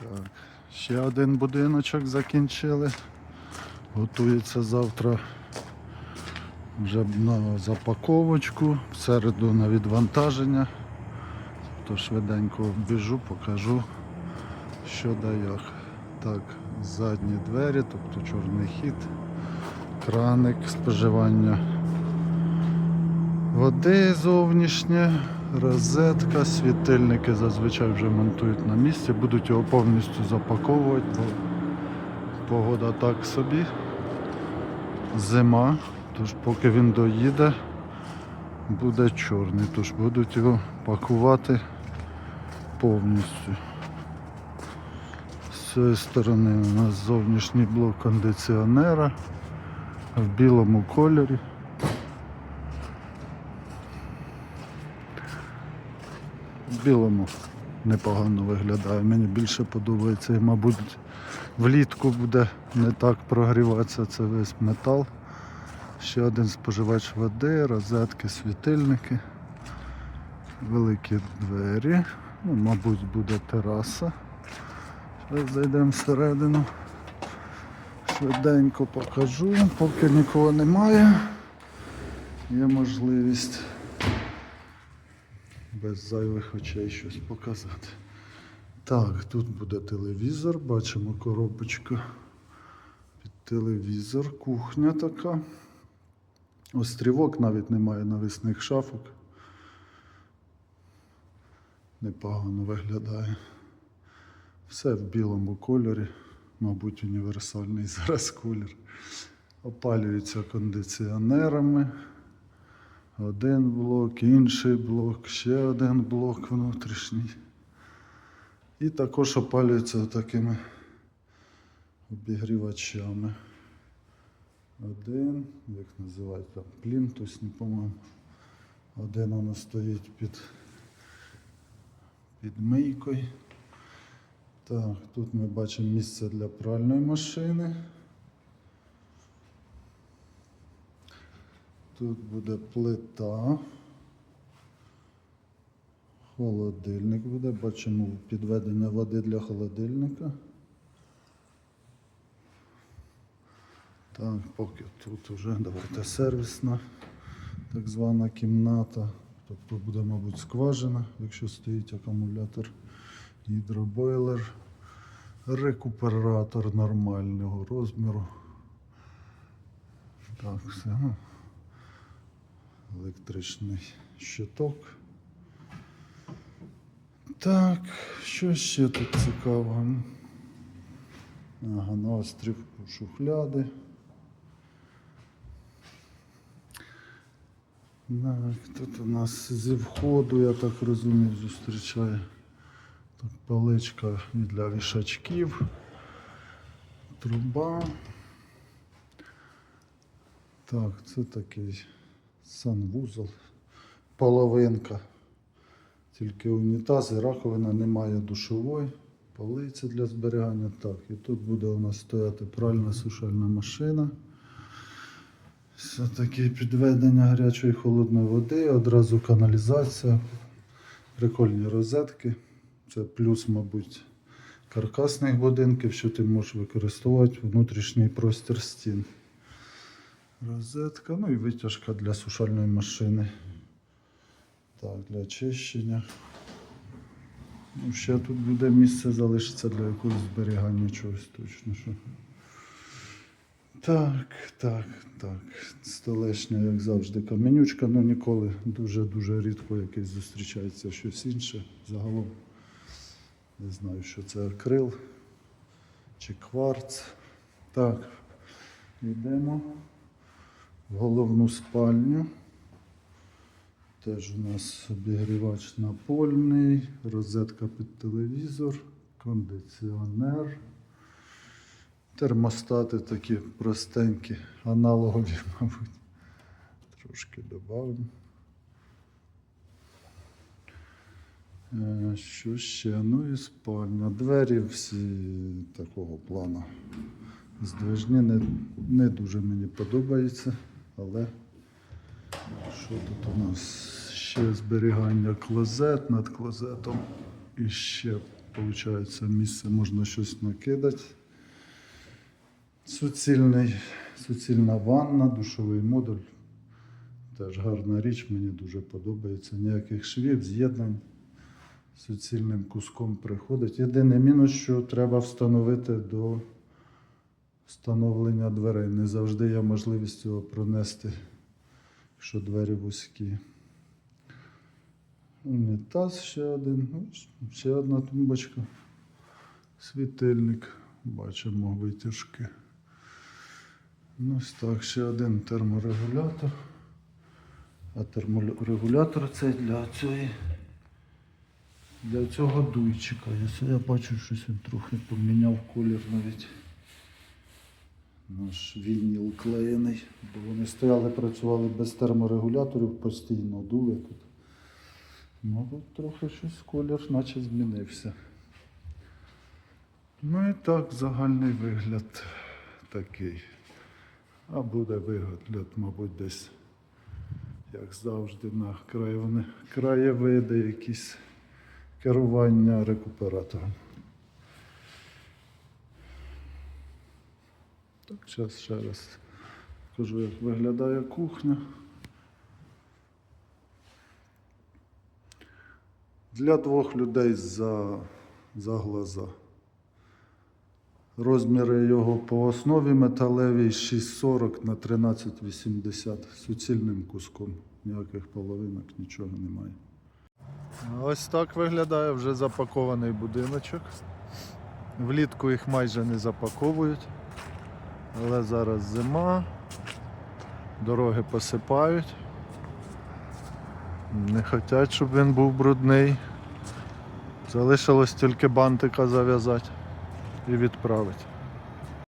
Так, ще один будиночок закінчили. Готується завтра вже на запаковочку, в середу на відвантаження. То швиденько біжу, покажу, що да як. Так, задні двері, тобто чорний хід, краник споживання води зовнішнє, розетка, світильники зазвичай вже монтують на місці, будуть його повністю запаковувати, бо погода так собі. Зима, тож поки він доїде, буде чорний, тож будуть його пакувати повністю. З цієї сторони у нас зовнішній блок кондиціонера в білому кольорі. В білому непогано виглядає. Мені більше подобається мабуть, влітку буде не так прогріватися це весь метал. Ще один споживач води, розетки, світильники, великі двері. Ну, мабуть, буде тераса. Зараз зайдемо всередину. Швиденько покажу, поки нікого немає. Є можливість без зайвих очей щось показати. Так, тут буде телевізор, бачимо коробочка під телевізор, кухня така. Острівок навіть немає навісних шафок. Непогано виглядає. Все в білому кольорі, мабуть, універсальний зараз колір. Опалюється кондиціонерами. Один блок, інший блок, ще один блок внутрішній. І також опалюється такими обігрівачами. Один, як називають там, плінтусні, по-моєму. Один воно стоїть під, під мийкою. Так, тут ми бачимо місце для пральної машини. Тут буде плита. Холодильник буде. Бачимо підведення води для холодильника. Так, поки тут вже давайте сервісна так звана кімната. Тобто буде, мабуть, скважина, якщо стоїть акумулятор, гідробойлер, рекуператор нормального розміру. Так, все. Електричний щиток. Так, що ще тут цікавого? Ага, на острів шухляди. Так, тут у нас зі входу, я так розумію, зустрічає так, паличка для вішачків, труба. Так, це такий санвузол, половинка. Тільки унітаз і раковина немає душової, полиці для зберігання. Так, і тут буде у нас стояти пральна сушальна машина. Все таке підведення гарячої і холодної води, одразу каналізація, прикольні розетки. Це плюс, мабуть, каркасних будинків, що ти можеш використовувати внутрішній простір стін. Розетка, ну і витяжка для сушальної машини. Так, для очищення. Ну, ще тут буде місце залишиться для якогось зберігання чогось точно. Що. Так, так, так. Столешня, як завжди, каменючка, але ніколи дуже-дуже рідко якесь зустрічається щось інше. Загалом не знаю, що це акрил чи кварц. Так, йдемо головну спальню. Теж у нас обігрівач напольний, розетка під телевізор, кондиціонер. Термостати такі простенькі, аналогові, мабуть. Трошки додамо. Е, Що ще? Ну і спальня. Двері всі такого плану. Здвижні не, не дуже мені подобається, але що тут у нас? Ще зберігання клозет над клозетом і ще виходить, місце можна щось накидати. Суцільний, суцільна ванна, душовий модуль. Теж гарна річ, мені дуже подобається. Ніяких швів, з'єднань. Суцільним куском приходить. Єдиний мінус, що треба встановити до встановлення дверей. Не завжди є можливість цього пронести, якщо двері вузькі. Унітаз ще один. Ще одна тумбочка. Світильник. Бачимо витяжки. Ну, ось так, ще один терморегулятор. А терморегулятор це для цієї. Для цього дуйчика. Я бачу, щось він трохи поміняв колір навіть. Наш вініл клеєний. Бо вони стояли, працювали без терморегуляторів, постійно дули тут. Ну, тут трохи щось колір, наче змінився. Ну і так, загальний вигляд такий. А буде вигляд, мабуть, десь, як завжди, на краєвиди якісь керування рекуператором. Зараз ще раз покажу, як виглядає кухня. Для двох людей за, за глаза. Розміри його по основі металевій 6,40 на 13,80 суцільним куском. Ніяких половинок, нічого немає. Ось так виглядає вже запакований будиночок. Влітку їх майже не запаковують. Але зараз зима, дороги посипають. Не хочуть, щоб він був брудний. Залишилось тільки бантика зав'язати і відправити.